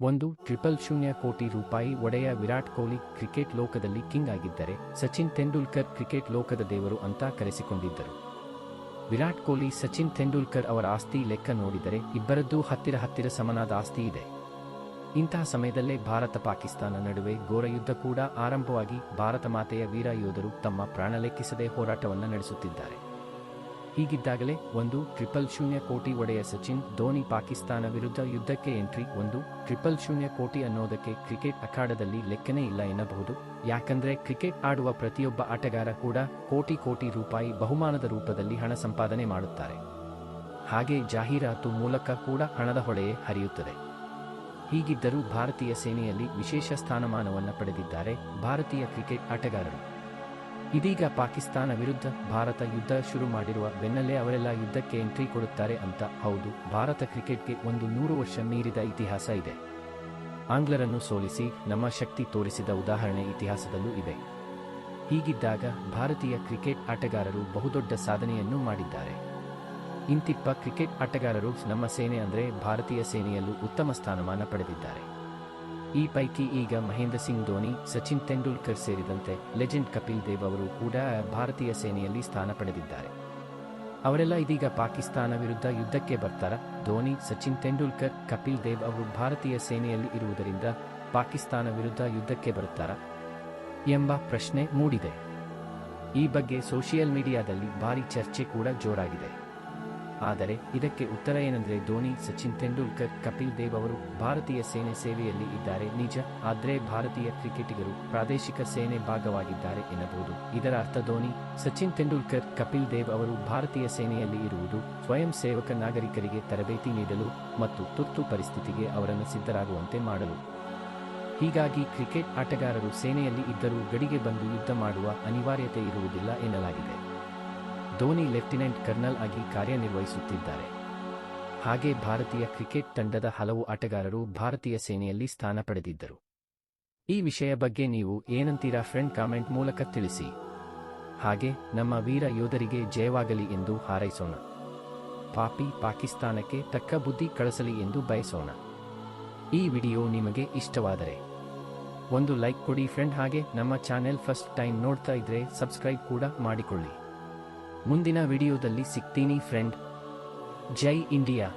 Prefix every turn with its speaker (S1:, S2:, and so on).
S1: ಒಂದು ಟ್ರಿಪಲ್ ಶೂನ್ಯ ಕೋಟಿ ರೂಪಾಯಿ ಒಡೆಯ ವಿರಾಟ್ ಕೊಹ್ಲಿ ಕ್ರಿಕೆಟ್ ಲೋಕದಲ್ಲಿ ಕಿಂಗ್ ಆಗಿದ್ದರೆ ಸಚಿನ್ ತೆಂಡೂಲ್ಕರ್ ಕ್ರಿಕೆಟ್ ಲೋಕದ ದೇವರು ಅಂತ ಕರೆಸಿಕೊಂಡಿದ್ದರು. ವಿರಾಟ್ ಕೊಹ್ಲಿ, ಸಚಿನ್ ತೆಂಡೂಲ್ಕರ್ ಅವರ ಆಸ್ತಿ ಲೆಕ್ಕ ನೋಡಿದರೆ ಇಬ್ಬರದ್ದೂ ಹತ್ತಿರ ಹತ್ತಿರ ಸಮನಾದ ಆಸ್ತಿ ಇದೆ. ಇಂತಹ ಸಮಯದಲ್ಲೇ ಭಾರತ ಪಾಕಿಸ್ತಾನ ನಡುವೆ ಘೋರ ಯುದ್ಧ ಕೂಡ ಆರಂಭವಾಗಿ ಭಾರತ ಮಾತೆಯ ವೀರ ಯೋಧರು ತಮ್ಮ ಪ್ರಾಣ ಲೆಕ್ಕಿಸದೆ ಹೋರಾಟವನ್ನು ನಡೆಸುತ್ತಿದ್ದಾರೆ. ಹೀಗಿದ್ದಾಗಲೇ ಒಂದು ಟ್ರಿಪಲ್ ಶೂನ್ಯ ಕೋಟಿ ಒಡೆಯ ಸಚಿನ್ ಧೋನಿ ಪಾಕಿಸ್ತಾನ ವಿರುದ್ಧ ಯುದ್ಧಕ್ಕೆ ಎಂಟ್ರಿ, ಒಂದು ಟ್ರಿಪಲ್ ಶೂನ್ಯ ಕೋಟಿ ಅನ್ನೋದಕ್ಕೆ ಕ್ರಿಕೆಟ್ ಅಖಾಡದಲ್ಲಿ ಲೆಕ್ಕನೇ ಇಲ್ಲ ಎನ್ನಬಹುದು. ಯಾಕಂದ್ರೆ ಕ್ರಿಕೆಟ್ ಆಡುವ ಪ್ರತಿಯೊಬ್ಬ ಆಟಗಾರ ಕೂಡ ಕೋಟಿ ಕೋಟಿ ರೂಪಾಯಿ ಬಹುಮಾನದ ರೂಪದಲ್ಲಿ ಹಣ ಸಂಪಾದನೆ ಮಾಡುತ್ತಾರೆ. ಹಾಗೆ ಜಾಹೀರಾತು ಮೂಲಕ ಕೂಡ ಹಣದ ಹೊಳೆಯೇ ಹರಿಯುತ್ತದೆ. ಹೀಗಿದ್ದರೂ ಭಾರತೀಯ ಸೇನೆಯಲ್ಲಿ ವಿಶೇಷ ಸ್ಥಾನಮಾನವನ್ನು ಪಡೆದಿದ್ದಾರೆ ಭಾರತೀಯ ಕ್ರಿಕೆಟ್ ಆಟಗಾರರು. ಇದೀಗ ಪಾಕಿಸ್ತಾನ ವಿರುದ್ಧ ಭಾರತ ಯುದ್ಧ ಶುರು ಮಾಡಿರುವ ಬೆನ್ನಲ್ಲೇ ಅವರೆಲ್ಲ ಯುದ್ಧಕ್ಕೆ ಎಂಟ್ರಿ ಕೊಡುತ್ತಾರೆ ಅಂತ ಹೌದು. ಭಾರತ ಕ್ರಿಕೆಟ್ಗೆ ಒಂದು ನೂರು ವರ್ಷ ಮೀರಿದ ಇತಿಹಾಸ ಇದೆ. ಆಂಗ್ಲರನ್ನು ಸೋಲಿಸಿ ನಮ್ಮ ಶಕ್ತಿ ತೋರಿಸಿದ ಉದಾಹರಣೆ ಇತಿಹಾಸದಲ್ಲೂ ಇದೆ. ಹೀಗಿದ್ದಾಗ ಭಾರತೀಯ ಕ್ರಿಕೆಟ್ ಆಟಗಾರರು ಬಹುದೊಡ್ಡ ಸಾಧನೆಯನ್ನು ಮಾಡಿದ್ದಾರೆ. ಇಂತಿಪ್ಪ ಕ್ರಿಕೆಟ್ ಆಟಗಾರರು ನಮ್ಮ ಸೇನೆ ಅಂದರೆ ಭಾರತೀಯ ಸೇನೆಯಲ್ಲೂ ಉತ್ತಮ ಸ್ಥಾನಮಾನ ಪಡೆದಿದ್ದಾರೆ. ಈ ಪೈಕಿ ಈಗ ಮಹೇಂದ್ರ ಸಿಂಗ್ ಧೋನಿ, ಸಚಿನ್ ತೆಂಡೂಲ್ಕರ್ ಸೇರಿದಂತೆ ಲೆಜೆಂಡ್ ಕಪಿಲ್ ದೇವ್ ಅವರು ಕೂಡ ಭಾರತೀಯ ಸೇನೆಯಲ್ಲಿ ಸ್ಥಾನ ಪಡೆದಿದ್ದಾರೆ. ಅವರೆಲ್ಲ ಇದೀಗ ಪಾಕಿಸ್ತಾನ ವಿರುದ್ಧ ಯುದ್ಧಕ್ಕೆ ಬರ್ತಾರ? ಧೋನಿ, ಸಚಿನ್ ತೆಂಡೂಲ್ಕರ್, ಕಪಿಲ್ ದೇವ್ ಅವರು ಭಾರತೀಯ ಸೇನೆಯಲ್ಲಿ ಇರುವುದರಿಂದ ಪಾಕಿಸ್ತಾನ ವಿರುದ್ಧ ಯುದ್ಧಕ್ಕೆ ಬರುತ್ತಾರ ಎಂಬ ಪ್ರಶ್ನೆ ಮೂಡಿದೆ. ಈ ಬಗ್ಗೆ ಸೋಷಿಯಲ್ ಮೀಡಿಯಾದಲ್ಲಿ ಭಾರಿ ಚರ್ಚೆ ಕೂಡ ಜೋರಾಗಿದೆ. ಆದರೆ ಇದಕ್ಕೆ ಉತ್ತರ ಏನೆಂದರೆ ಧೋನಿ, ಸಚಿನ್ ತೆಂಡೂಲ್ಕರ್, ಕಪಿಲ್ ದೇವ್ ಅವರು ಭಾರತೀಯ ಸೇನೆ ಸೇವೆಯಲ್ಲಿ ಇದ್ದಾರೆ. ನಿಜ, ಆದರೆ ಭಾರತೀಯ ಕ್ರಿಕೆಟಿಗರು ಪ್ರಾದೇಶಿಕ ಸೇನೆ ಭಾಗವಾಗಿದ್ದಾರೆ ಎನ್ನಬಹುದು. ಇದರ ಅರ್ಥ ಧೋನಿ, ಸಚಿನ್ ತೆಂಡೂಲ್ಕರ್, ಕಪಿಲ್ ದೇವ್ ಅವರು ಭಾರತೀಯ ಸೇನೆಯಲ್ಲಿ ಇರುವುದು ಸ್ವಯಂ ಸೇವಕ ನಾಗರಿಕರಿಗೆ ತರಬೇತಿ ನೀಡಲು ಮತ್ತು ತುರ್ತು ಪರಿಸ್ಥಿತಿಗೆ ಅವರನ್ನು ಸಿದ್ಧರಾಗುವಂತೆ ಮಾಡಲು. ಹೀಗಾಗಿ ಕ್ರಿಕೆಟ್ ಆಟಗಾರರು ಸೇನೆಯಲ್ಲಿ ಇದ್ದರೂ ಗಡಿಗೆ ಬಂದು ಯುದ್ಧ ಮಾಡುವ ಅನಿವಾರ್ಯತೆ ಇರುವುದಿಲ್ಲ ಎನ್ನಲಾಗಿದೆ. ಧೋನಿ ಲೆಫ್ಟಿನೆಂಟ್ ಕರ್ನಲ್ ಆಗಿ ಕಾರ್ಯನಿರ್ವಹಿಸುತ್ತಿದ್ದಾರೆ. ಹಾಗೆ ಭಾರತೀಯ ಕ್ರಿಕೆಟ್ ತಂಡದ ಹಲವು ಆಟಗಾರರು ಭಾರತೀಯ ಸೇನೆಯಲ್ಲಿ ಸ್ಥಾನ ಪಡೆದಿದ್ದರು. ಈ ವಿಷಯ ಬಗ್ಗೆ ನೀವು ಏನಂತೀರಾ ಫ್ರೆಂಡ್ ಕಾಮೆಂಟ್ ಮೂಲಕ ತಿಳಿಸಿ. ಹಾಗೆ ನಮ್ಮ ವೀರ ಯೋಧರಿಗೆ ಜಯವಾಗಲಿ ಎಂದು ಹಾರೈಸೋಣ. ಪಾಪಿ ಪಾಕಿಸ್ತಾನಕ್ಕೆ ತಕ್ಕ ಬುದ್ಧಿ ಕಳಿಸಲಿ ಎಂದು ಬಯಸೋಣ. ಈ ವಿಡಿಯೋ ನಿಮಗೆ ಇಷ್ಟವಾದರೆ ಒಂದು ಲೈಕ್ ಕೊಡಿ ಫ್ರೆಂಡ್ ಹಾಗೆ ನಮ್ಮ ಚಾನೆಲ್ ಫಸ್ಟ್ ಟೈಮ್ ನೋಡ್ತಾ ಇದ್ರೆ ಸಬ್ಸ್ಕ್ರೈಬ್ ಕೂಡ ಮಾಡಿಕೊಳ್ಳಿ. ಮುಂದಿನ ವಿಡಿಯೋದಲ್ಲಿ ಸಿಗ್ತೀನಿ ಫ್ರೆಂಡ್ ಜೈ ಇಂಡಿಯಾ.